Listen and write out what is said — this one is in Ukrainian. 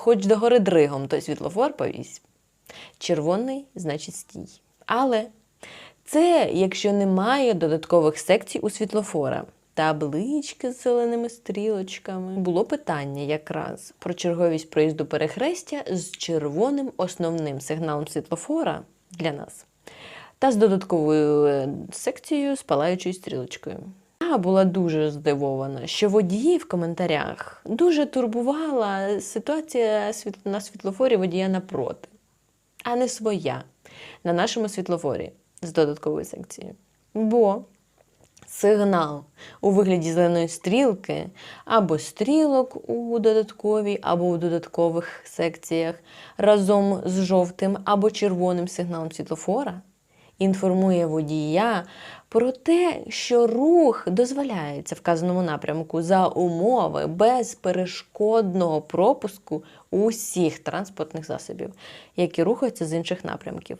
Хоч до гори дригом, то світлофор повісь. Червоний значить стій. Але це якщо немає додаткових секцій у світлофора. Таблички з зеленими стрілочками. Було питання якраз про черговість проїзду перехрестя з червоним основним сигналом світлофора для нас та з додатковою е, секцією з палаючою стрілочкою. Я була дуже здивована, що водії в коментарях дуже турбувала ситуація на світлофорі водія напроти, а не своя на нашому світлофорі з додатковою секцією. Бо сигнал у вигляді зеленої стрілки або стрілок у додатковій, або у додаткових секціях разом з жовтим або червоним сигналом світлофора інформує водія про те, що рух дозволяється вказаному напрямку за умови безперешкодного пропуску усіх транспортних засобів, які рухаються з інших напрямків.